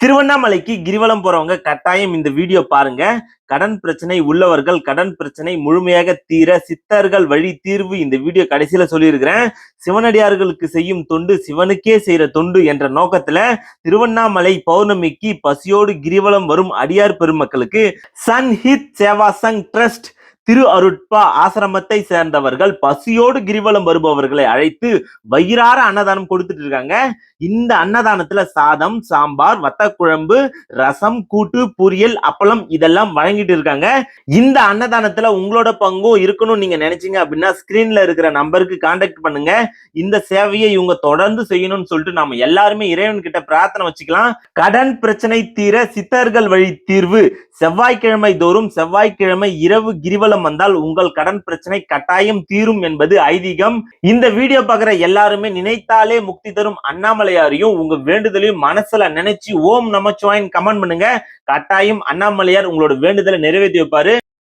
திருவண்ணாமலைக்கு கிரிவலம் போறவங்க கட்டாயம் இந்த வீடியோ பாருங்க. கடன் பிரச்சனை உள்ளவர்கள் கடன் பிரச்சனை முழுமையாக தீர சித்தர்கள் வழி தீர்வு இந்த வீடியோ கடைசியில சொல்லியிருக்கிறேன். சிவனடியார்களுக்கு செய்யும் தொண்டு சிவனுக்கே செய்யற தொண்டு என்ற நோக்கத்துல திருவண்ணாமலை பௌர்ணமிக்கு பசியோடு கிரிவலம் வரும் அடியார் பெருமக்களுக்கு சன்ஹித் சேவா சங் ட்ரஸ்ட் திரு அருட்பா ஆசிரமத்தை சேர்ந்தவர்கள் பசியோடு கிரிவலம் வருபவர்களை அழைத்து வயிறார அன்னதானம் கொடுத்துட்டு இருக்காங்க. இந்த அன்னதானத்துல சாதம் சாம்பார் வத்தக்குழம்பு ரசம் கூட்டு பொரியல் அப்பளம் இதெல்லாம் வழங்கிட்டு இருக்காங்க. இந்த அன்னதானத்துல உங்களோட பங்கும் இருக்கணும்னு நீங்க நினைச்சீங்க அப்படின்னா ஸ்கிரீன்ல இருக்கிற நம்பருக்கு கான்டாக்ட் பண்ணுங்க. இந்த சேவையை இவங்க தொடர்ந்து செய்யணும்னு சொல்லிட்டு நாம எல்லாருமே இறைவன் கிட்ட பிரார்த்தனை வச்சுக்கலாம். கடன் பிரச்சனை தீர சித்தர்கள் வழி தீர்வு. செவ்வாய்க்கிழமை தோறும் செவ்வாய்க்கிழமை இரவு கிரிவலம் வந்தால் உங்கள் கடன் பிரச்சனை கட்டாயம் தீரும் என்பது ஐதீகம். இந்த வீடியோ பார்க்குற எல்லாருமே நினைத்தாலே முக்தி தரும் அண்ணாமலை அண்ணாமலையாரையும் உங்க வேண்டுதலையும் மனசுல நினைச்சு ஓம் நமச்சிவாயின் கமெண்ட் பண்ணுங்க. கட்டாயம் அண்ணாமலையார் உங்களோட வேண்டுதலை நிறைவேற்றி வைப்பாரு.